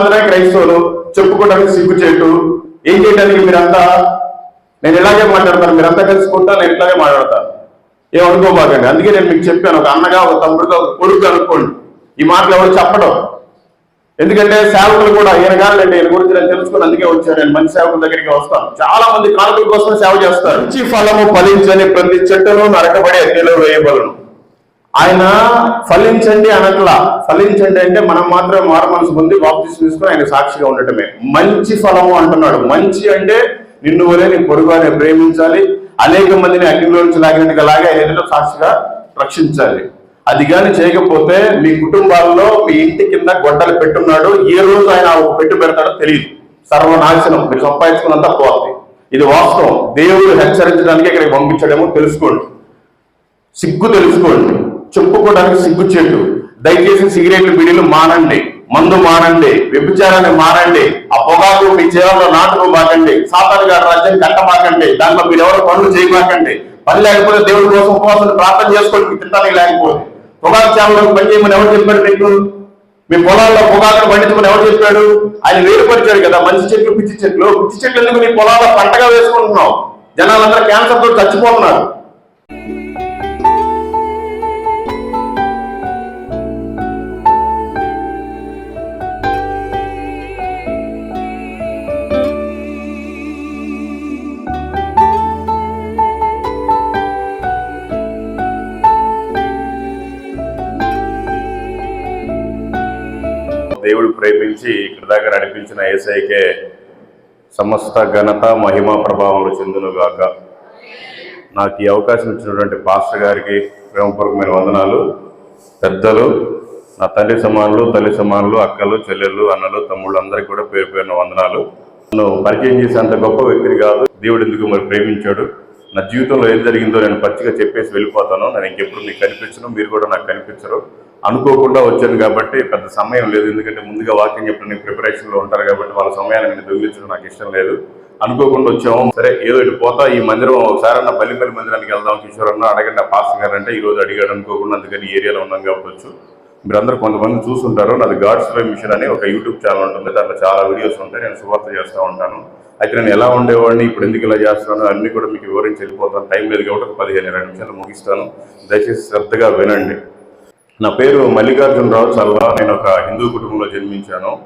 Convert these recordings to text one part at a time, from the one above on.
మాత్రమే క్రైస్తవులు చెప్పుకోవడానికి సిగ్గు చేయటు ఏం చేయడానికి మీరంతా? నేను ఇలాగే మాట్లాడతాను? మీరంతా కలుసుకుంటా నేను ఇట్లాగే మాట్లాడతాను. ఏం అనుకోబాకండి అందుకే నేను మీకు చెప్పాను ఒక అన్నగా ఒక తమ్ముడుగా ఒక కొడుకు అనుకోండి. ఈ మాటలు ఎవరు చెప్పడం? ఎందుకంటే సేవకులు కూడా ఈయన కాదండి ఈయన గురించి నేను తెలుసుకుని అందుకే వచ్చాను. నేను మంచి సేవకుల దగ్గరికి వస్తాను. చాలా మంది కానుకల కోసం సేవ చేస్తారు. మంచి ఫలము ఫలించని ప్రతి చెట్టును నరకబడి అగ్నిలో వేయబలను ఆయన ఫలించండి అనట్లా. ఫలించండి అంటే మనం మాత్రమే మారు మనసు పొంది వాపసు తీసుకుని ఆయన సాక్షిగా ఉండటమే. మంచి ఫలము అంటున్నాడు. మంచి అంటే నిన్ను వలే నీ పొరుగునే ప్రేమించాలి. అనేక మందిని అగ్నిలో నుంచి లాగినట్టుగా లాగా ఆయన ఎదుట సాక్షిగా రక్షించాలి. అది కానీ చేయకపోతే మీ కుటుంబాల్లో మీ ఇంటి కింద గొడ్డలు పెట్టున్నాడు. ఏ రోజు ఆయన ఒక పెట్టు పెడతాడో తెలియదు సర్వనాశనం. మీరు సంపాదించుకున్నంత పోతుంది ఇది వాస్తవం. దేవుడు హెచ్చరించడానికి ఇక్కడికి పంపించడమో తెలుసుకోండి. సిగ్గు తెలుసుకోండి. చెప్పుకోవడానికి సిగ్గు దయచేసి సిగరెట్లు బిడీలు మానండి. మందు మానండి. వ్యభిచారాన్ని మానండి. ఆ పొగాకు మీ చేతుల్లో నాటుకు మాకండి. సాతాను గారి రాజ్యాన్ని కట్టమాకండి దాంట్లో మీరు ఎవరు పనులు చేయమాకండి. పని లేకపోతే దేవుడి కోసం ఉపవాసం ప్రార్థన చేసుకోండి. మీకు తింటానికి లేకపోతే. పొగాకు చేపలకు పని చేయమని ఎవరు చెప్పాడు మీకు? మీ పొలాల్లో పొగాకును పండించమని ఎవరు చెప్పాడు ఆయన వేరుపరిచాడు కదా. మంచి చెట్లు పిచ్చి చెట్లు. పిచ్చి చెట్లు ఎందుకు నీ పొలాల్లో పంటగా వేసుకుంటున్నావు? జనాలందరూ క్యాన్సర్తో చచ్చిపోతున్నారు. దేవుడు ప్రేమించి ఇక్కడ దాకా నడిపించిన ఏసైకే సమస్త ఘనత మహిమ ప్రభావంలో చెందునుగాక. నాకు ఈ అవకాశం ఇచ్చినటువంటి పాస్టర్ గారికి ప్రేమపూర్వకమైన వందనాలు. పెద్దలు నా తల్లి సమానులు తల్లి సమానులు అక్కలు చెల్లెళ్ళు అన్నలు తమ్ముళ్ళు అందరికీ కూడా పేరు పేరున వందనాలు. నన్ను పరిచయం చేసేంత గొప్ప వ్యక్తిని కాదు. దేవుడు ఎందుకు మరి ప్రేమించాడు? నా జీవితంలో ఏం జరిగిందో నేను పచ్చిగా చెప్పేసి వెళ్ళిపోతాను. నేను ఇంకెప్పుడు మీకు కనిపించను మీరు కూడా నాకు కనిపించరు. అనుకోకుండా వచ్చాను కాబట్టి పెద్ద సమయం లేదు. ఎందుకంటే ముందుగా వాకింగ్ చెప్పడానికి ప్రిపరేషన్లో ఉంటారు కాబట్టి వాళ్ళ సమయాన్ని నేను దొంగిలించడం నాకు ఇష్టం లేదు. అనుకోకుండా వచ్చాము. సరే ఏదో ఇటు పోతా ఈ మందిరం ఒకసారి అన్న బల్లిపల్లి మందిరానికి వెళ్దాం కిషోరన్న అన్న అడగండి పాస్టర్ గారు అంటే ఈ రోజు అడిగాడు అనుకోకుండా అందుకని ఏరియాలో ఉన్నాం కాబట్టి మీరందరూ కొంతమంది చూస్తుంటారు నాది గాడ్స్ వే మిషన్ అని ఒక యూట్యూబ్ ఛానల్ ఉంటుంది. దాంట్లో చాలా వీడియోస్ ఉంటాయి. నేను శుభార్త చేస్తూ ఉంటాను. అయితే నేను ఎలా ఉండేవాడిని ఇప్పుడు ఎందుకు ఇలా చేస్తున్నాను అన్ని కూడా మీకు వివరించి వెళ్ళిపోతాను. టైం లేదు కాబట్టి పదిహేను ఇరవై నిమిషాలు ముగిస్తాను. దయచేసి శ్రద్ధగా వినండి. నా పేరు మల్లికార్జునరావు చల్లా. నేను ఒక హిందూ కుటుంబంలో జన్మించాను.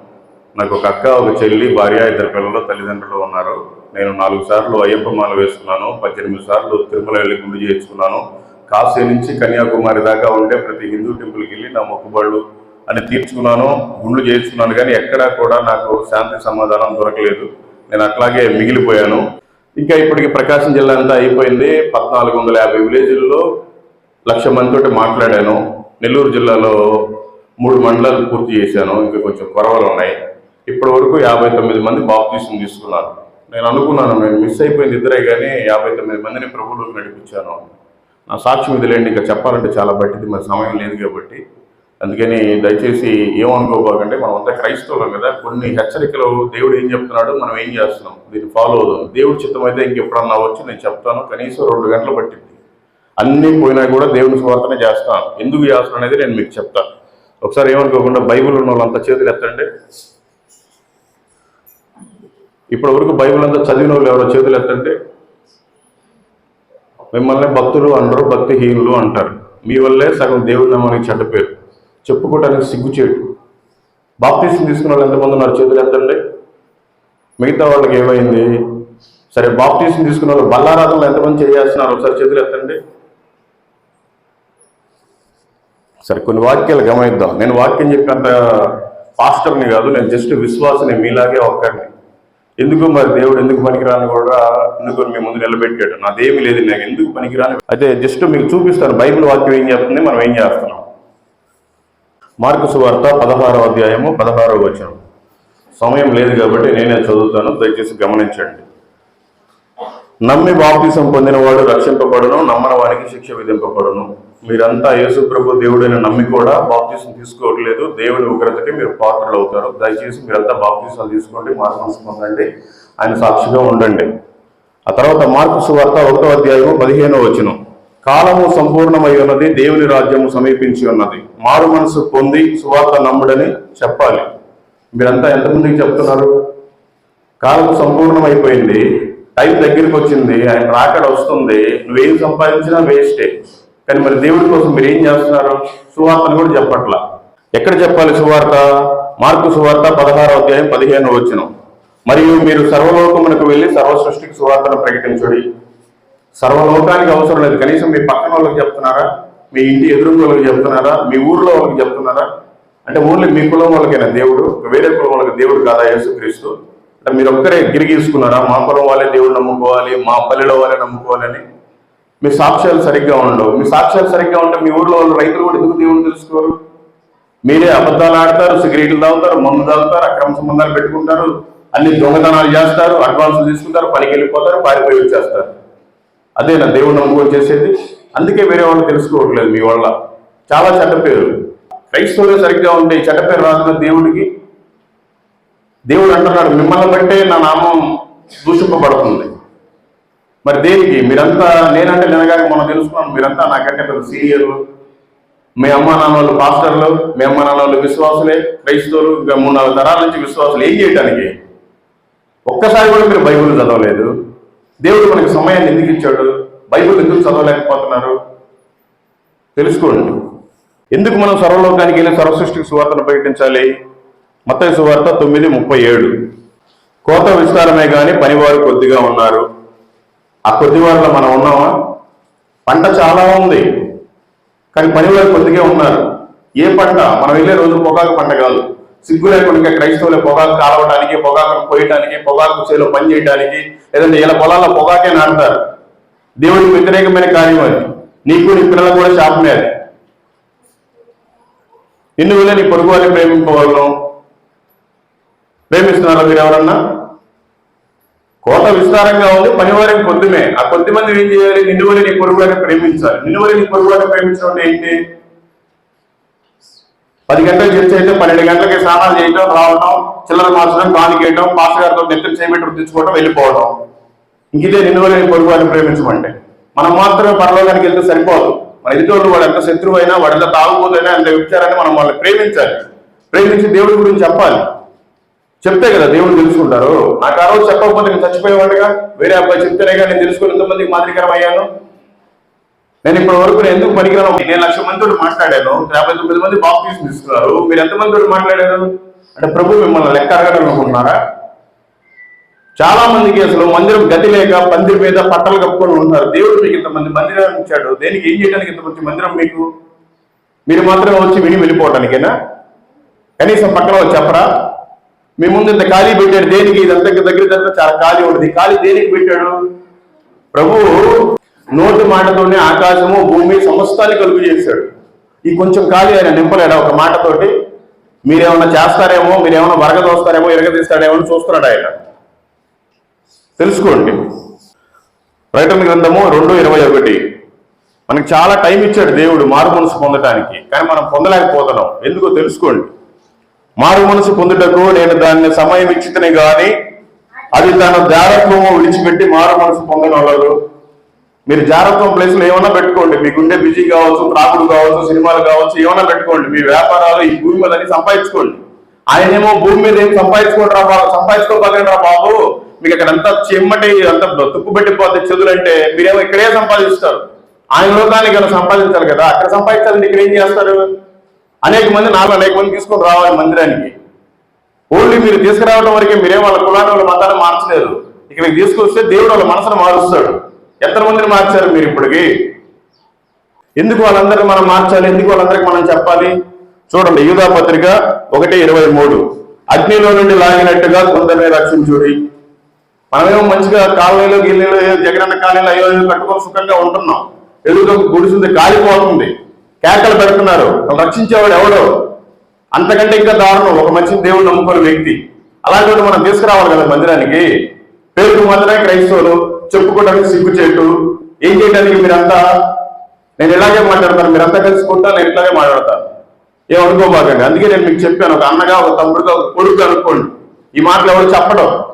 నాకు ఒక అక్క ఒక చెల్లి భార్య ఇద్దరు పిల్లలు తల్లిదండ్రులు ఉన్నారు. నేను నాలుగు సార్లు అయ్యప్ప మాల వేసుకున్నాను. పద్దెనిమిది సార్లు తిరుమల వెళ్ళి గుండు చేయించుకున్నాను. కాశీ నుంచి కన్యాకుమారి దాకా ఉండే ప్రతి హిందూ టెంపుల్కి వెళ్ళి నా మొక్కుబళ్ళు అని తీర్చుకున్నాను. గుండ్లు చేయించుకున్నాను. కానీ ఎక్కడా కూడా నాకు శాంతి సమాధానం దొరకలేదు. నేను అట్లాగే మిగిలిపోయాను. ఇంకా ఇప్పటికి ప్రకాశం జిల్లా అంతా అయిపోయింది. పద్నాలుగు వందల యాభై విలేజ్ల్లో లక్ష మందితోటి మాట్లాడాను. నెల్లూరు జిల్లాలో మూడు మండలాలు పూర్తి చేశాను. ఇంకా కొంచెం కొరవలు ఉన్నాయి. ఇప్పటి వరకు యాభై తొమ్మిది మంది బాప్తీసం తీసుకున్నారు. నేను అనుకున్నాను నేను మిస్ అయిపోయింది ఇద్దరే కానీ యాభై తొమ్మిది మందిని ప్రభువులకు నడిపించాను. నా సాక్ష్యం ఇది లేండి ఇంకా చెప్పాలంటే చాలా బట్టిది మరి సమయం లేదు కాబట్టి. అందుకని దయచేసి ఏమనుకోబాకంటే మనం అంతా క్రైస్తవులం కదా కొన్ని హెచ్చరికలు దేవుడు ఏం చెప్తున్నాడు మనం ఏం చేస్తున్నాం? దీన్ని ఫాలో అవుదాం. దేవుడి చిత్తం అయితే ఇంకెప్పుడన్నా వచ్చి నేను చెప్తాను. కనీసం రెండు గంటలు పట్టింది అన్నీ పోయినా కూడా దేవుని స్వార్థనే చేస్తాను ఎందుకు చేస్తాను అనేది నేను మీకు చెప్తాను ఒకసారి ఏమనుకోకుండా బైబిల్ ఉన్న వాళ్ళంతా చేతులు ఎత్తండి. ఇప్పటి వరకు బైబిల్ అంతా చదివిన వాళ్ళు ఎవరో చేతులు ఎత్తండి. మిమ్మల్ని భక్తులు అంటారు భక్తిహీనులు అంటారు. మీ వల్లే సగం దేవుడి నమ్మని చెడ్డ పేరు. చెప్పుకోవడానికి సిగ్గుచేటు బాప్తీసం తీసుకున్న వాళ్ళు ఎంతమంది ఉన్నారు? చేతులు ఎత్తండి. మిగతా వాళ్ళకి ఏమైంది? సరే బాప్తీసం తీసుకున్న వాళ్ళు బల్లారాధనలు ఎంతమంది చేయాల్సినారు? ఒకసారి చేతులు ఎత్తండి. సరే కొన్ని వాక్యాలు గమనిద్దాం. నేను వాక్యం చెప్పేంత పాస్టర్ని కాదు నేను జస్ట్ విశ్వాసని మీలాగే ఒక్కడిని. ఎందుకు మరి దేవుడు ఎందుకు పనికిరాని కూడా ఎందుకు మీ ముందు నిలబెట్టాడు? నాదేమి లేదు నాకు ఎందుకు పనికిరాని అయితే జస్ట్ మీకు చూపిస్తాను బైబిల్ వాక్యం ఏం చెప్తుంది మనం ఏం చేస్తున్నాం? మార్కు సువార్త పదహారవ అధ్యాయము పదహారో వచనం. సమయం లేదు కాబట్టి నేనే చదువుతాను దయచేసి గమనించండి. నమ్మి బాప్తిసం పొందినవాడు రక్షింపబడును నమ్మని వారికి శిక్ష విధింపబడును. మీరంతా యేసుప్రభు దేవుడైన నమ్మి కూడా బాప్తీసం తీసుకోవట్లేదు. దేవుని ఉగ్రతకి మీరు పాత్రలు అవుతారు. దయచేసి మీరంతా బాప్తిసాలు తీసుకోండి. మార్పు పొందండి ఆయన సాక్షిగా ఉండండి. ఆ తర్వాత మార్పు సువార్త ఒకటో అధ్యాయము పదిహేనో వచ్చిన కాలము సంపూర్ణమై ఉన్నది దేవుని రాజ్యము సమీపించి ఉన్నది. మారు మనసు పొంది సువార్త నమ్ముడని చెప్పాలి. మీరంతా ఎంతమందికి చెప్తున్నారు? కాలం సంపూర్ణమైపోయింది టైం దగ్గరికి వచ్చింది ఆయన రాకడ వస్తుంది. నువ్వేం సంపాదించినా వేస్టే. కానీ మరి దేవుడి కోసం మీరు ఏం చేస్తున్నారు? సువార్తను కూడా చెప్పట్లా. ఎక్కడ చెప్పాలి సువార్త? మార్పు సువార్త పదహారవ అధ్యాయం పదిహేను వచ్చిన. మరియు మీరు సర్వలోకమునకు వెళ్ళి సర్వ సృష్టికి సువార్తను ప్రకటించుడి. సర్వలోకానికి అవసరం లేదు. కనీసం మీ పక్కన వాళ్ళకి చెప్తున్నారా? మీ ఇంటి ఎదురు వాళ్ళకి చెప్తున్నారా? మీ ఊర్లో వాళ్ళకి చెప్తున్నారా? అంటే ఓన్లీ మీ కులం వాళ్ళకైనా దేవుడు? వేరే కులం వాళ్ళకి దేవుడు కాదా యేసుక్రీస్తు? అంటే మీరు ఒక్కరే గిరిగీసుకున్నారా? మా కులం వాళ్ళే దేవుడు నమ్ముకోవాలి మా పల్లెలో వాళ్ళే నమ్ముకోవాలని? మీ సాక్ష్యాలు సరిగ్గా ఉండవు. మీ సాక్ష్యాలు సరిగ్గా ఉంటే మీ ఊర్లో వాళ్ళు రైతులు కూడా ఎందుకు దేవుని తెలుసుకోరు? మీరే అబద్ధాలు ఆడతారు సిగరెట్లు తాగుతారు మందు తాగుతారు అక్రమ సంబంధాలు పెట్టుకుంటారు అన్ని దొంగతనాలు చేస్తారు అడ్వాన్స్ తీసుకుంటారు పనికి వెళ్ళిపోతారు పారిపోయి వచ్చేస్తారు. అదేనా దేవుడు నమ్ముకొని చేసేది. అందుకే వేరే వాళ్ళు తెలుసుకోవట్లేదు మీ వల్ల. చాలా చెడ్డ పేరు. క్రైస్తవులే సరిగ్గా ఉంటే ఈ చెడ్డ పేరు రాసిన దేవుడికి దేవుడు అంటున్నాడు మిమ్మల్ని బట్టే నా నామం దూషింపబడుతుంది. మరి దేనికి? మీరంతా నేనంటే నినగాక మనం తెలుసుకున్నాం మీరంతా నాకంటే పెద్ద సీనియర్లు మీ అమ్మ నాన్న వాళ్ళు పాస్టర్లు మీ అమ్మ నాన్న వాళ్ళు విశ్వాసులే క్రైస్తవులు ఇంకా మూడు నాలుగు తరాల నుంచి విశ్వాసులు. ఏం చేయడానికి ఒక్కసారి కూడా మీరు బైబిల్ చదవలేదు. దేవుడు మనకి సమయాన్ని ఎందుకు ఇచ్చాడు? బైబిల్ ఎందుకు చదవలేకపోతున్నారు? తెలుసుకోండి. ఎందుకు మనం సర్వలోకానికి వెళ్ళి సర్వసృష్టికి సువార్తను ప్రకటించాలి? మత్తయి సువార్త తొమ్మిది ముప్పై ఏడు. కోత విస్తారమే కానీ పనివారు కొద్దిగా ఉన్నారు. ఆ కొద్ది వారిలో మనం ఉన్నామా? పంట చాలా ఉంది. కానీ పనివారు కొద్దిగా ఉన్నారు. ఏ పంట? మనం వెళ్ళే రోజు పొగాకు పంట కాదు. సిగ్గు లేకుండా క్రైస్తవులే పొగాకు కాలవడానికి పొగాకు కోయటానికి పొగాకు చేలో పని చేయడానికి లేదంటే ఇలా పొలాల్లో పొగాకే నాటుతారు. దేవుడికి వ్యతిరేకమైన కార్యం అది. నీకు నీ పిల్లలకు కూడా శాపమే అది. నిన్ను వెళ్ళి నీ పొరుగు వారిని ప్రేమింపగలను ప్రేమిస్తున్నారా మీరు ఎవరన్నా? కోట విస్తారంగా ఉంది పనివారికి కొద్దిమే. ఆ కొద్ది మంది ఏం చేయాలి? నిన్నువరి నీ పొరుగు ప్రేమించాలి. నిన్నువరి నీ పొరుగు ప్రేమించడం ఏంటి? పది గంటలకు చర్చ అయితే పన్నెండు గంటలకి స్నానాలు చేయటం రావడం చిల్లర మార్చడం కానికేయడం పాస్ గారితో నెత్తిన చేయబెట్టి వృద్ధించుకోవడం వెళ్ళిపోవడం ఇంకిదే నిన్ను వల్ల నీ ప్రేమించమంటే. మనం మాత్రమే పరలోకానికి వెళ్తే సరిపోదు. మన ఎదుటోళ్ళు వాడు ఎంత శత్రువైనా వాడు ఎంత తాగుబోదైనా ఎంత విచారాన్ని మనం వాళ్ళని ప్రేమించాలి. ప్రేమించి దేవుడి గురించి చెప్పాలి. చెప్తే కదా దేవుడు తెలుసుకుంటారు. నాకు ఆ రోజు చెప్పకపోతే నేను చచ్చిపోయేవాడుగా? వేరే అబ్బాయి చెప్తేనే కానీ నేను తెలుసుకుని ఎంతమందికి మాదిరికరం అయ్యాను? నేను ఇప్పటి వరకు నేను ఎందుకు పనికిరాను? నేను లక్ష మందితో మాట్లాడాను. యాభై తొమ్మిది మంది బాప్తీస్ తీసుకున్నారు. మీరు ఎంతమందితో మాట్లాడారు? అంటే ప్రభు మిమ్మల్ని లెక్క అడగడం చాలా మందికి అసలు మందిరం గతి లేక పందిరి మీద పట్టలు కప్పుకొని ఉన్నారు. దేవుడు మీకు ఇంతమంది మందిరాన్ని ఇచ్చాడు. దేనికి ఏం చేయడానికి ఇంతమంది మందిరం మీకు? మీరు మాత్రమే వచ్చి విని వెళ్ళిపోవడానికేనా కనీసం పక్కన చెప్పరా? మీ ముందు ఇంత ఖాళీ పెట్టాడు దేనికి ఇదంతా దగ్గర దగ్గర చాలా ఖాళీ ఉంటుంది. ఖాళీ దేనికి పెట్టాడు? ప్రభు నోటి మాటతోనే ఆకాశము భూమి సమస్తాన్ని కలుగు చేశాడు. ఈ కొంచెం ఖాళీ ఆయన నింపలేడా ఒక మాటతోటి? మీరేమన్నా చేస్తారేమో మీరేమన్నా వరగదోస్తారేమో ఎరగదీస్తాడేమో అని చూస్తున్నాడు ఆయన. తెలుసుకోండి. ప్రకటన గ్రంథము రెండు ఇరవై ఒకటి. మనకి చాలా టైం ఇచ్చాడు దేవుడు మారు మనసు పొందటానికి కానీ మనం పొందలేకపోతున్నాం. ఎందుకో తెలుసుకోండి. మారు మనసు పొందుటకు నేను దాన్ని సమయం ఇచ్చితేనే గాని అది తన జారత్వము విడిచిపెట్టి మారు మనసు పొందనవలదు మీరు జారత్వం ప్లేస్లో ఏమన్నా పెట్టుకోండి. మీకుండే బిజీ కావచ్చు త్రాకుడు కావచ్చు సినిమాలు కావచ్చు ఏమన్నా పెట్టుకోండి. మీ వ్యాపారాలు ఈ భూమి మీద అన్ని సంపాదించుకోండి. ఆయనేమో భూమి మీద ఏం సంపాదించుకోండి రా బాబు? సంపాదించుకోగలండి రా బాబు? మీకు అక్కడ అంతా చెమ్మటి అంత తుక్కుపెట్టిపోతే చదువులంటే మీరేమో ఇక్కడే సంపాదిస్తారు. ఆయన లోకానికి సంపాదించాలి కదా? అక్కడ సంపాదించాలంటే ఇక్కడ ఏం చేస్తారు? అనేక మంది నాలుగు అనేక మంది తీసుకొని రావాలి మందిరానికి. ఓన్లీ మీరు తీసుకురావడం వరకే మీరేం వాళ్ళ కులాన్ని వాళ్ళ మతాన్ని మార్చలేదు మీకు తీసుకొస్తే దేవుడు వాళ్ళ మనసును మారుస్తాడు. ఎంతమందిని మార్చారు మీరు ఇప్పటికి? ఎందుకు వాళ్ళందరినీ మనం మార్చాలి? ఎందుకు వాళ్ళందరికీ మనం చెప్పాలి? చూడండి యూదా పత్రిక ఒకటి ఇరవై మూడు. అగ్నిలో నుండి లాగినట్టుగా కొందరిని రక్షించుడి మనమేమో మంచిగా కాలనీలో గిల్లీలో జగనన్న కాలనీలో అయ్యో కట్టుకొని సుఖంగా ఉంటున్నాం. ఎదుగుతో గుడిసింది కాలిపోతుంది. కేకలు పెడుతున్నారు. రక్షించేవాడు ఎవడో? అంతకంటే ఇంకా దారుణం ఒక మంచి దేవుడు నమ్ముకున్న వ్యక్తి. అలాంటి మనం తీసుకురావాలి కదా మందిరానికి. పేరుకు మాత్రమే క్రైస్తవులు చెప్పుకోవడానికి సిగ్గుచేటు. ఏం చేయడానికి మీరంతా? నేను ఇలాగే మాట్లాడతాను మీరంతా కలుసుకుంటా నేను ఇట్లాగే మాట్లాడతాను. ఏం అనుకోబాకండి అందుకే నేను మీకు చెప్పాను ఒక అన్నగా ఒక తమ్ముడుగా ఒక కొడుకు అనుకోండి. ఈ మాటలు ఎవరు చెప్పడం?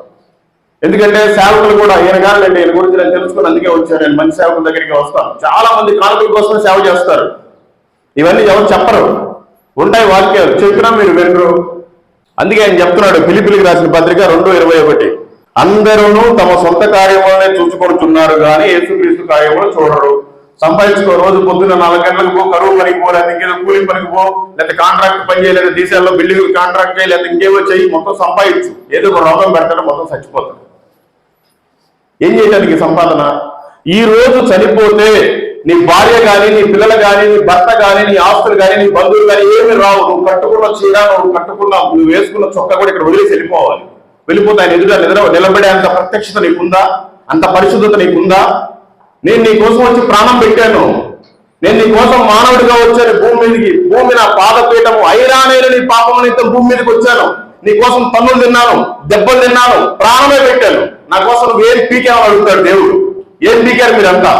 ఎందుకంటే సేవకులు కూడా ఈయన కాదండి ఈయన గురించి నేను తెలుసుకుని అందుకే వచ్చాను. నేను మంచి సేవకుల దగ్గరికి వస్తాను. చాలా మంది కానుకల కోసం సేవ చేస్తారు. ఇవన్నీ ఎవరు చెప్పరు. ఉంటాయి వాక్యాలు చెప్పినా మీరు వినరు. అందుకే ఆయన చెప్తున్నాడు పిలిపిలికి రాసిన పత్రిక రెండు ఇరవై ఒకటి. అందరూ తమ సొంత కార్యములనే చూసుకొడుతున్నారు కానీ యేసుక్రీస్తు కార్యములు చూడరు. సంపాదించుకో రోజు పొద్దున్న నాలుగు గంటలకు పో కరువు పనికి పో లేదా ఇంకేదో కూలి పనికి పో లేదా కాంట్రాక్ట్ పని చేయ లేదా దేశాల్లో బిల్డింగ్ కాంట్రాక్ట్ చేయి లేదా ఇంకేవో చేయి మొత్తం సంపాదించు. ఏదో ఒక రోగం పెడతాడు మొత్తం చచ్చిపోతాడు. ఏం చేయడానికి సంపాదన? ఈ రోజు చనిపోతే నీ భార్య కానీ నీ పిల్లలు కానీ నీ భర్త కానీ నీ ఆస్తులు కానీ నీ బంధువులు కానీ ఏమి రావు. నువ్వు కట్టుకున్న చీర నువ్వు కట్టుకున్న నువ్వు వేసుకున్న చొక్క కూడా ఇక్కడ వదిలేసి వెళ్ళిపోవాలి. వెళ్ళిపోతే ఆయన ఎదుట నిద్ర నిలబడే అంత ప్రత్యక్షత నీకుందా? అంత పరిశుద్ధత నీకుందా? నేను నీ కోసం వచ్చి ప్రాణం పెట్టాను. నేను నీ కోసం మానవుడిగా వచ్చాను. భూమి మీదకి భూమి నా పాదపీఠము ఐరానేరు నీ పాపం నిమిత్తం భూమి మీదకి వచ్చాను. నీ కోసం తన్నులు తిన్నాను దెబ్బలు తిన్నాను ప్రాణమే పెట్టాను. నా కోసం నువ్వు ఏం పీకామని అడుగుతాడు దేవుడు? ఏం పీకారు మీరంతా?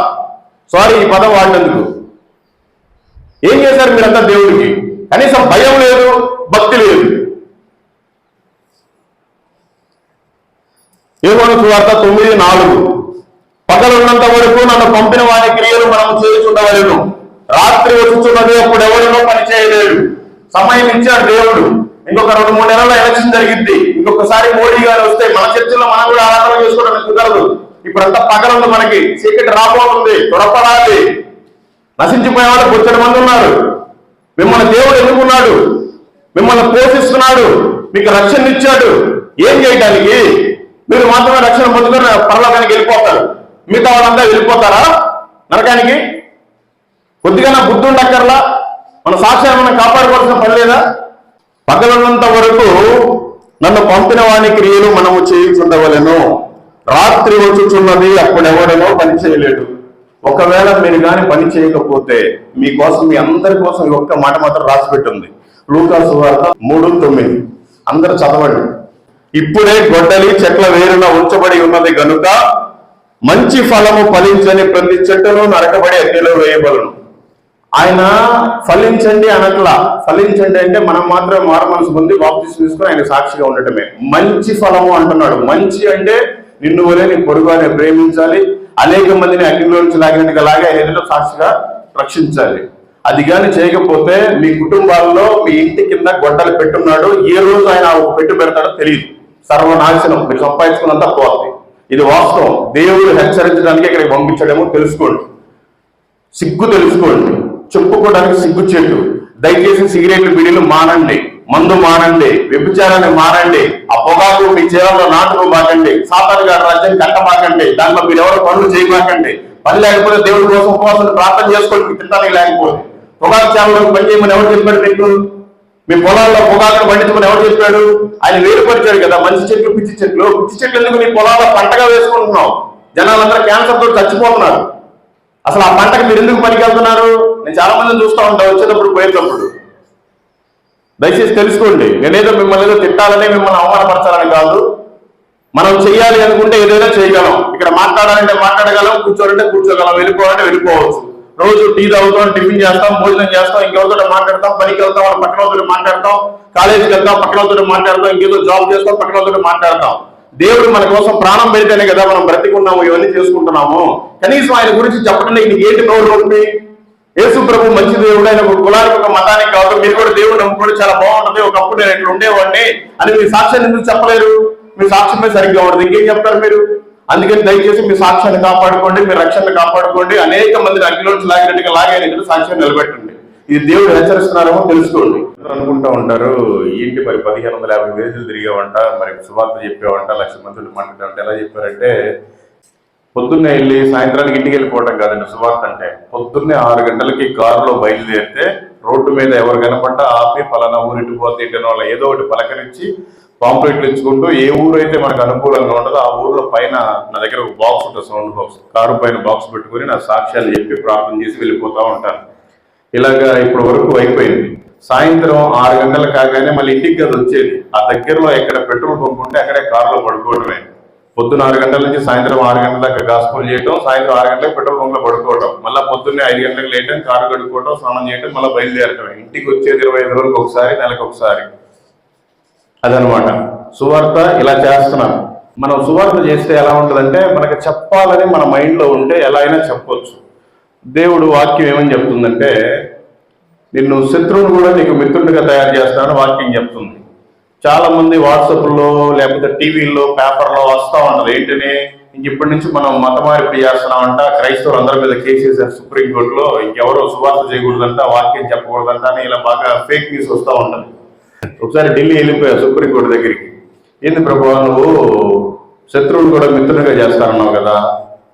సారీ ఈ పదం వాడినందుకు. ఏం చేశారు మీరంతా దేవుడికి? కనీసం భయం లేదు భక్తి లేదు. యోగోను సువార్త తొమ్మిది నాలుగు. పగలున్నంత వరకు నన్ను పంపిన వారి క్రియలు మనం చేయుచుండవలను. రాత్రి వచ్చుచున్నది అప్పుడు ఎవరినో పని చేయలేడు సమయం ఇచ్చాడు దేవుడు. ఇంకొక రెండు మూడు నెలల ఎలక్షన్ జరిగింది ఇంకొకసారి మోడీ గారు వస్తే మన చర్చలో మనం కూడా ఆరాధన చేసుకోవడం కుదరదు. ఇప్పుడంతా పగలుంది మనకి. చీకటి రాబోతుంది. త్వరపడాలి. నశించిపోయే వాళ్ళు బొచ్చడి మంది ఉన్నారు. మిమ్మల్ని దేవుడు ఎన్నుకున్నాడు. మిమ్మల్ని పోషిస్తున్నాడు. మీకు రక్షణ ఇచ్చాడు. ఏం చేయడానికి మీరు మాత్రమే రక్షణ పొందుకొని పరలోకానికి వెళ్ళిపోతారు. మిగతా వాళ్ళంతా వెళ్ళిపోతారా? నరకానికి? కొద్దిగా బుద్ధి ఉండక్కర్లా? మన సాక్ష్యాన్ని మనం కాపాడుకోవాల్సిన పని లేదా? పగలున్నంత వరకు నన్ను పంపిన వాని క్రియలు మనము చేయించుండవలను. రాత్రి వచ్చుచున్నది అప్పుడెవడనో పని చేయలేడు. ఒకవేళ మీరు కానీ పని చేయకపోతే మీకోసం మీ అందరి కోసం ఈ ఒక్క మాట మాత్రం రాసి పెట్టింది లూకాసు వార్త మూడు తొమ్మిది. అందరు చదవండి. ఇప్పుడే గొడ్డలి చెట్ల వేరున ఉంచబడి ఉన్నది గనుక మంచి ఫలము ఫలించని ప్రతి చెట్టును నరకబడి అగ్నిలో వేయబడును. ఆయన ఫలించండి అనట్లా. ఫలించండి అంటే మనం మాత్రం మారు మనసు పొంది బాప్తీసం తీసుకుని ఆయన సాక్షిగా ఉండటమే. మంచి ఫలము అంటున్నాడు. మంచి అంటే నిన్ను వలే నీ పొరుగునే ప్రేమించాలి. అనేక మందిని అగ్నిలోంచి లాగినట్టుగా లాగా ఎదుట సాక్షిగా రక్షించాలి. అది కానీ చేయకపోతే మీ కుటుంబాల్లో మీ ఇంటి కింద గొడ్డలు పెట్టున్నాడు. ఏ రోజు ఆయన ఒక పెట్టు పెడతాడో తెలియదు సర్వనాశనం. మీరు సంపాదించుకున్నంత పోతుంది. ఇది వాస్తవం. దేవుడు హెచ్చరించడానికి ఇక్కడికి పంపించడమో తెలుసుకోండి. సిగ్గు తెలుసుకోండి. చెప్పుకోవడానికి సిగ్గు చెట్టు. దయచేసి సిగరెట్లు బిడీలు మానండి. మందు మానండి. వ్యభిచారాన్ని మానండి. ఆ మీ చేరంలో నాటుకు మాకండి. సాతాను గారి రాజ్యం కట్టమాకండి దాంట్లో మీరు ఎవరు పనులు చేయమాకండి. పని లేకపోతే దేవుడి కోసం ఉపవాసం ప్రార్థన చేసుకోండి. మీకు తింటానికి లేకపోతే. పొగాకు చేపలకు పని చేయమని ఎవరు చెప్పాడు మీకు? మీ పొలాల్లో పొగాకును పండించమని ఎవరు చెప్పాడు? ఆయన వేరుపరిచాడు కదా. మంచి చెట్లు పిచ్చి చెట్లు. పిచ్చి చెట్లు ఎందుకు నీ పొలాల్లో పంటగా వేసుకుంటున్నావు? జనాలందరూ క్యాన్సర్తో చచ్చిపోతున్నారు. అసలు ఆ పంటకు మీరు ఎందుకు పనికి వెళ్తున్నారు నేను చాలా మందిని చూస్తూ ఉంటాను వచ్చేటప్పుడు పోయేటప్పుడు. దయచేసి తెలుసుకోండి. నేనేదో మిమ్మల్ని ఏదో తిట్టాలని మిమ్మల్ని అవమానపరచాలని కాదు. మనం చెయ్యాలి అనుకుంటే ఏదైనా చేయగలం. ఇక్కడ మాట్లాడాలంటే మాట్లాడగలం కూర్చోాలంటే కూర్చోగలం వెళ్ళిపోవాలంటే వెళ్ళిపోవచ్చు. రోజు టీ తాగుతాం టిఫిన్ చేస్తాం భోజనం చేస్తాం ఇంకెవరితో మాట్లాడతాం పనికి వెళ్తాం వాళ్ళ పక్కన మాట్లాడతాం కాలేజీకి వెళ్తాం పక్కన మాట్లాడతాం ఇంకేదో జాబ్ చేస్తాం పక్కన మాట్లాడతాం. దేవుడు మన కోసం ప్రాణం పెడితేనే కదా మనం బ్రతికున్నాము ఇవన్నీ చేసుకుంటున్నాము. కనీసం ఆయన గురించి చెప్పడానికి నీకు ఏంటి నోరు ఉంది యేసు ప్రభు మంచి దేవుడు ఆయన ఒక కులానికి ఒక మతానికి కాదు. మీరు కూడా దేవుడు నమ్ముకోవడం చాలా బాగుంటుంది. ఒకప్పుడు నేను ఇట్లా ఉండేవాడిని. అని మీ సాక్ష్యాన్ని ఎందుకు చెప్పలేరు? మీ సాక్ష్యమే సరిగ్గా ఉండదు. ఇంకేం చెప్తారు మీరు? అందుకని దయచేసి మీ సాక్ష్యాన్ని కాపాడుకోండి. మీ రక్షణ కాపాడుకోండి. అనేక మందిని అగ్నిలోంచి లాగినట్టుగా లాగే ఎదురు సాక్ష్యాన్ని నిలబెట్టండి? ఇది దేవుడు హెచ్చరిస్తున్నారేమో తెలుసుకోండి. అనుకుంటా ఉంటారు ఏంటి మరి పదిహేను వందల యాభై వేలు తిరిగావంట మరి సువార్త చెప్పేవంట లక్ష మందిని మాట్లాడావంట ఎలా చెప్పారంటే పొద్దున్నే వెళ్ళి సాయంత్రానికి ఇంటికి వెళ్ళిపోవడం కాదండి సువార్త అంటే. పొద్దున్నే ఆరు గంటలకి కారులో బయలుదేరితే రోడ్డు మీద ఎవరు కనపడ్డా ఆపి పలానా ఊరిటి పోతే ఇంటి వాళ్ళ ఏదో ఒకటి పలకరించి పాంప్లెట్లు ఇచ్చుకుంటూ ఏ ఊరు అయితే మనకు అనుకూలంగా ఉండదో ఆ ఊర్లో పైన నా దగ్గర ఒక బాక్స్ ఉంటుంది సౌండ్ బాక్స్ కారు పైన బాక్స్ పెట్టుకుని నా సాక్ష్యాలు చెప్పి ప్రార్థన చేసి వెళ్ళిపోతూ ఉంటాను. ఇలాగా ఇప్పటి వరకు అయిపోయింది. సాయంత్రం ఆరు గంటలు కాగానే మళ్ళీ ఇంటికి వచ్చేది. ఆ దగ్గరలో ఎక్కడ పెట్రోల్ పంప్ ఉంటే అక్కడే కారులో పడుకోవడమే పొద్దున్న ఆరు గంటల నుంచి సాయంత్రం ఆరు గంటల దాకా గాస్పుల్ చేయటం సాయంత్రం ఆరు గంటలకు పెట్రోల్ బంక్లో పడుకోవడం మళ్ళీ పొద్దున్నే ఐదు గంటలకు లేయటం కారు కడుక్కోవడం స్నానం చేయటం మళ్ళీ బయలుదేరటం. ఇంటికి వచ్చేది ఇరవై ఐదు రోజులకు ఒకసారి నెలకు ఒకసారి. అదనమాట. సువార్త ఇలా చేస్తున్నాను మనం సువార్త చేస్తే ఎలా ఉంటుందంటే మనకి చెప్పాలని మన మైండ్లో ఉంటే ఎలా అయినా చెప్పొచ్చు. దేవుడు వాక్యం ఏమని చెప్తుందంటే నిన్ను శత్రువును కూడా నీకు మిత్రుడిగా తయారు చేస్తానని వాక్యం చెప్తుంది. చాలా మంది వాట్సాప్లో లేకపోతే టీవీల్లో పేపర్లో వస్తూ ఉంటుంది ఏంటని? ఇప్పటి నుంచి మనం మత మార్పిడి చేస్తున్నామంట క్రైస్తవులు అందరి మీద కేసు వేశారు సుప్రీంకోర్టులో ఇంకెవరో సువార్త చేయకూడదంట వాక్యం చెప్పకూడదంట అని ఇలా బాగా ఫేక్ న్యూస్ వస్తూ ఉంటుంది. ఒకసారి ఢిల్లీ వెళ్ళిపోయా సుప్రీంకోర్టు దగ్గరికి. ఏంది ప్రభు నువ్వు శత్రువులు కూడా మిత్రులుగా చేస్తారన్నావు కదా.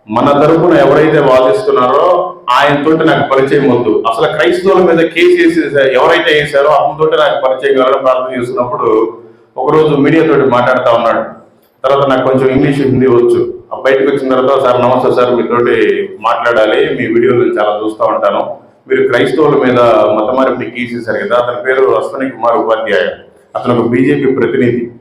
మన తరపున ఎవరైతే వాదిస్తున్నారో ఆయనతో నాకు పరిచయం వద్దు. అసలు క్రైస్తవుల మీద కేసు వేసి ఎవరైతే వేసారో అతనితోటి నాకు పరిచయం కావాలని ప్రార్థన చేస్తున్నప్పుడు ఒకరోజు మీడియా తోటి మాట్లాడుతూ ఉన్నాడు. తర్వాత నాకు కొంచెం ఇంగ్లీష్ హిందీ వచ్చు. ఆ బయటకు వచ్చిన తర్వాత సార్ నమస్తే సార్ మీతోటి మాట్లాడాలి. మీ వీడియోలు నేను చాలా చూస్తూ ఉంటాను. మీరు క్రైస్తవుల మీద మత మార్పిడి వేశారు కదా. అతని పేరు అశ్వని కుమార్ ఉపాధ్యాయ. అతను ఒక బీజేపీ ప్రతినిధి.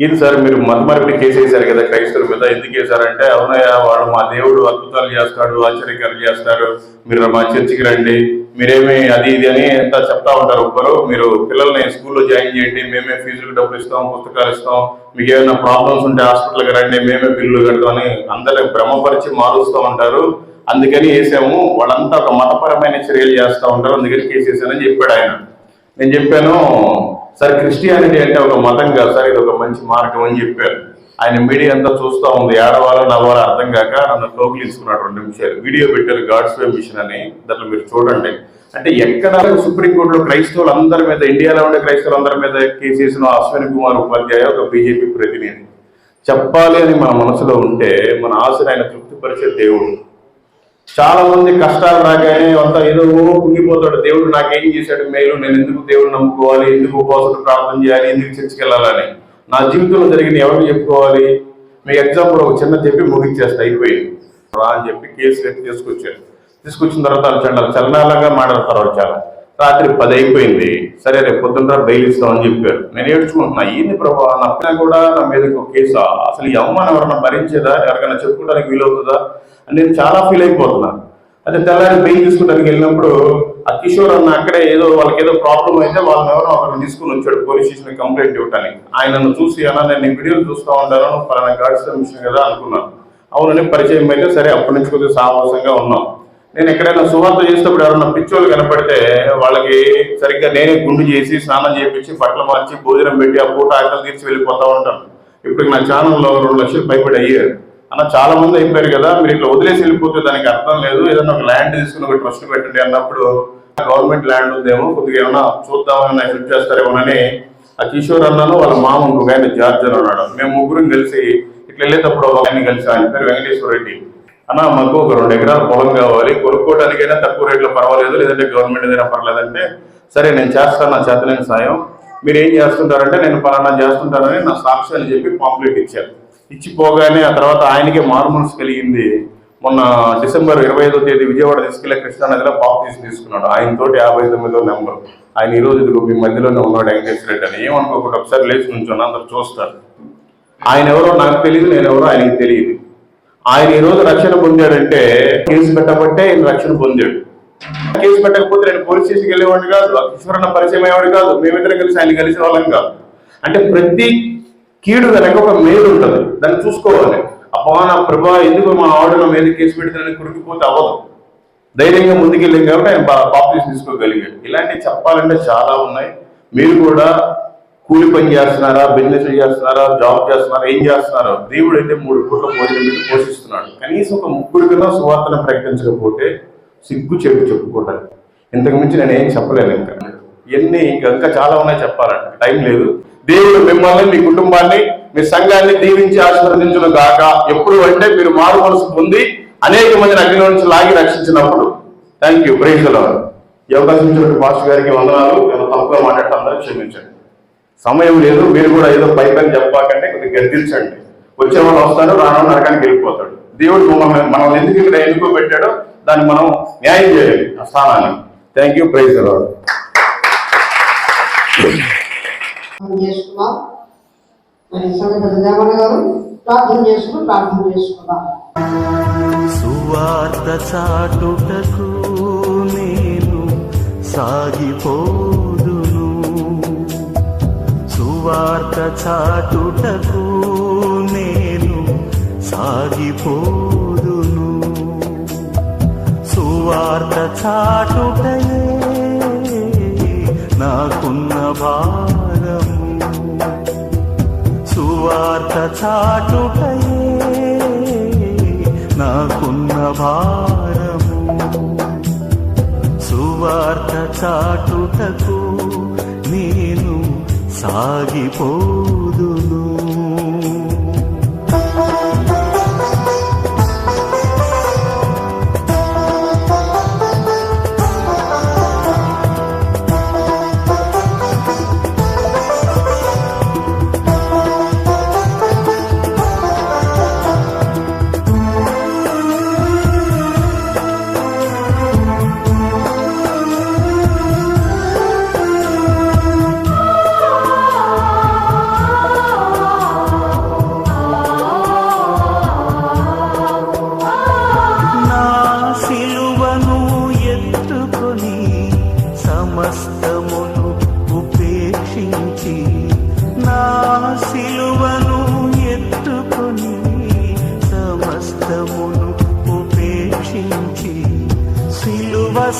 ఇది సార్ మీరు మత కేసేశారు కదా క్రైస్తవుల మీద? ఎందుకు వేశారంటే అవునయ్యా వాడు మా దేవుడు అద్భుతాలు చేస్తాడు ఆశ్చర్యకాలు చేస్తారు మీరు మా చర్చికి రండి. మీరేమి అది ఇది అని ఎంత చెప్తా ఉంటారు ఒక్కరు? మీరు పిల్లల్ని స్కూల్లో జాయిన్ చేయండి. మేమే ఫీజులకు డబ్బులు ఇస్తాం పుస్తకాలు ఇస్తాం. మీకు ఏమైనా ప్రాబ్లమ్స్ ఉంటే హాస్పిటల్కి రండి. మేమే బిల్లు కడతామని అని అందరు భ్రమపరిచి మారుస్తూ ఉంటారు. అందుకని వేసాము. వాళ్ళంతా ఒక మతపరమైన చర్యలు చేస్తూ ఉంటారు. అందుకని కేసేసానని చెప్పాడు ఆయన. నేను చెప్పాను సార్ క్రిస్టియానిటీ అంటే ఒక మతం కాదు సార్ ఇది ఒక మంచి మార్గం అని చెప్పారు. ఆయన మీడియా అంతా చూస్తూ ఉంది. ఏడవాలో నవ్వాలో అర్థం కాక నన్ను కౌగిలించుకున్నాడు రెండు నిమిషాలు. వీడియో పెట్టారు గాడ్స్ వే మిషన్ అని. దాంట్లో మీరు చూడండి. అంటే ఎక్కడ సుప్రీంకోర్టులో క్రైస్తవులు అందరి మీద ఇండియాలో ఉండే క్రైస్తవులు అందరి మీద కేసు అశ్విని కుమార్ ఉపాధ్యాయ ఒక బీజేపీ ప్రతినిధి. చెప్పాలి అని మన మనసులో ఉంటే మన ఆశను ఆయన తృప్తిపరిచే దేవుడు. చాలా మంది కష్టాలు రాగానే అంతా ఏదో ఓ కుంగిపోతాడు. దేవుడు నాకేం చేశాడు? మేలు నేను ఎందుకు దేవుడు నమ్ముకోవాలి? ఎందుకు ఉపవాసం ప్రార్థన చేయాలి? ఎందుకు చర్చికి వెళ్ళాలని. నా జీవితంలో జరిగిన ఎవరు చెప్పుకోవాలి? మీకు ఎగ్జాంపుల్ ఒక చిన్న చెప్పి ముగించేస్తా అయిపోయింది. రా అని చెప్పి కేసు కట్టి తీసుకొచ్చారు. తీసుకొచ్చిన తర్వాత వాళ్ళు చండాలి చలనాలంగా మాట్లాడతారు వాళ్ళు చాలా. రాత్రి పది అయిపోయింది సరే రేపు పొద్దున్న బెయిల్ ఇస్తామని చెప్పారు. నేను ఏడ్చుకుంటున్నా ఏంది ప్రభా నా కూడా నా మీద ఒక కేసు? అసలు ఈ అవమానం ఎవరన్నా భరించేదా? ఎవరికైనా చెప్పుకోవడానికి వీలవుతుందా? అని నేను చాలా ఫీల్ అయిపోతున్నాను అదే తెల్లారి బెయిల్ తీసుకోవడానికి వెళ్ళినప్పుడు ఆ కిషోర్ అన్న అక్కడే ఏదో వాళ్ళకి ఏదో ప్రాబ్లం అయితే వాళ్ళని ఎవరో అక్కడ తీసుకుని వచ్చాడు పోలీస్ స్టేషన్ కంప్లైంట్ ఇవ్వడానికి ఆయనను చూసి అన్న నేను వీడియోలు చూస్తూ ఉంటాను పలానా గాడ్స్ మిషన్ కదా అనుకున్నాను. అవునని పరిచయం అయితే సరే అప్పటి నుంచి కొద్దిగా సాహసంగా ఉన్నాం. నేను ఎక్కడైనా సువార్త చేసేటప్పుడు ఎవరన్నా పిచ్చోళ్ళు కనపడితే వాళ్ళకి సరిగ్గా నేనే గుండు చేసి స్నానం చేపించి బట్టలు మార్చి భోజనం పెట్టి ఆ పూట ఆకలి తీర్చి వెళ్ళిపోతా ఉంటాను. ఇప్పుడు నా ఛానల్లో రెండు లక్షలు భయపడి అయ్యారు. అన్న చాలా మంది అయిపోయారు కదా మీరు ఇట్లా వదిలేసి వెళ్ళిపోతే దానికి అర్థం లేదు ఏదైనా ఒక ల్యాండ్ తీసుకుని ఒక ట్రస్ట్ పెట్టండి అన్నప్పుడు గవర్నమెంట్ ల్యాండ్ ఉందేమో కొద్దిగా ఏమైనా చూద్దామని హెల్ప్ చేస్తారేమోనని ఆ కిషోర్ అన్నాను వాళ్ళ మామ ఇంకొక ఆయన జార్జ్ అని ఉన్నాడు మేము ముగ్గురం కలిసి ఇట్లా వెళ్ళేటప్పుడు ఒక ఆయన కలిసి ఆయన పేరు వెంకటేశ్వర రెడ్డి. అన్న మాకు ఒక రెండు ఎకరాల పొలం కావాలి. కొనుక్కోవడానికైనా తక్కువ రేట్లో పర్వాలేదు. లేదంటే గవర్నమెంట్ ఏదైనా పర్లేదంటే సరే నేను చేస్తాను నా చేతలేని సాయం. మీరు ఏం చేస్తుంటారంటే నేను పలానా చేస్తుంటానని నా సాక్ష్యాలు చెప్పి పాంప్లెట్ ఇచ్చారు. ఇచ్చి పోగానే ఆ తర్వాత ఆయనకే మారు కలిగింది. మొన్న డిసెంబర్ ఇరవై ఐదో తేదీ విజయవాడ తీసుకెళ్ళే కృష్ణానదిలో బాప్తీస్ తీసుకున్నాడు. ఆయనతోటి యాభై తొమ్మిదో నెంబర్ ఆయన ఈ రోజు ఇదిగో మీ మధ్యలోనే ఉన్నాడు వెంకటేశ్వర రెడ్డి అని. ఏమనుకోకుండా ఒకసారి లేచి నుంచొని అందరు చూస్తారు. ఆయన ఎవరో నాకు తెలియదు నేను ఎవరో ఆయనకి తెలియదు. ఆయన ఈ రోజు రక్షణ పొందాడంటే కేసు పెట్టబట్టే ఆయన రక్షణ పొందాడు. కేసు పెట్టకపోతే నేను పోలీస్ స్టేషన్కి వెళ్ళేవాడు కాదు ఆ పరిచయం అయ్యేవాడు కాదు మేమిద్దరం కలిసి ఆయన కలిసిన వాళ్ళం కాదు. అంటే ప్రతి కీడు వెనక ఒక మేలు ఉంటుంది. దాన్ని చూసుకోవాలి. అబ్బా నా ప్రభా ఎందుకు మా ఆవిడ నా మీద కేసు పెడితే కురికిపోతే అవ్వదు. ధైర్యంగా ముందుకెళ్ళాం కాబట్టి ఆయన బా- తీసుకోగలిగాడు ఇలాంటివి చెప్పాలంటే చాలా ఉన్నాయి. మీరు కూడా కూలి పని చేస్తున్నారా బిజినెస్ చేస్తున్నారా జాబ్ చేస్తున్నారా ఏం చేస్తున్నారో దేవుడు అయితే మూడు కోట్ల భోజనం పెట్టి పోషిస్తున్నాడు. కనీసం ఒక ముగ్గురు కన్నా సువార్తను ప్రకటించకపోతే సిగ్గు చెప్పు చెప్పుకోవటానికి. ఇంతకు మించి నేను ఏం చెప్పలేను ఇంకా. ఇవన్నీ ఇంకా చాలా ఉన్నాయి చెప్పాలంటే. టైం లేదు. దేవుడు మిమ్మల్ని మీ కుటుంబాన్ని మీ సంఘాన్ని దీవించి ఆశీర్వదించడం కాక ఎప్పుడు అంటే మీరు మారు మనసు పొంది అనేక మందిని అగ్ని నుంచి లాగి రక్షించినప్పుడు. థ్యాంక్ యూ ప్రైజ్ ఈ అవకాశం ఇచ్చినటువంటి మాస్టర్ గారికి వందనాలు. నేను తప్పుగా మాట్లాడటం అందరూ క్షమించండి. సమయం లేదు మీరు కూడా ఏదో పై పని చెప్పాకంటే కొద్దిగా గద్దించండి. వచ్చిన వాళ్ళు వస్తాడు రాను నరకానికి వెళ్ళిపోతాడు. దేవుడు మమ్మల్ని మనల్ని ఎందుకు ఇక్కడ ఎందుకు పెట్టాడో దాన్ని మనం న్యాయం చేయాలి ఆ స్థానాన్ని. థ్యాంక్ యూ ప్రైజ్ ప్రార్థన చేసుకుని ప్రార్థన సువార్త చాటుటకు నేను సాగిపోదును సువార్త చాటుటకు నేను సాగిపోదును. సువార్త చాటుటయే నాకున్న భారము. సువార్త చాటుటయే నాకున్న భారము. సువార్త చాటుటకు నీ సాగిపోదును.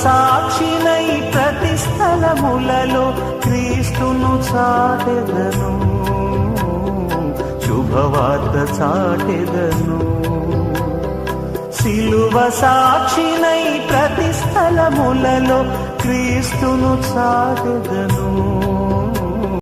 సాక్షినై ప్రతి స్థలములలో క్రీస్తును చాటెదను. శుభవార్త చాటెదను. సిలువ సాక్షినై ప్రతి స్థలములలో క్రీస్తును చాటెదను.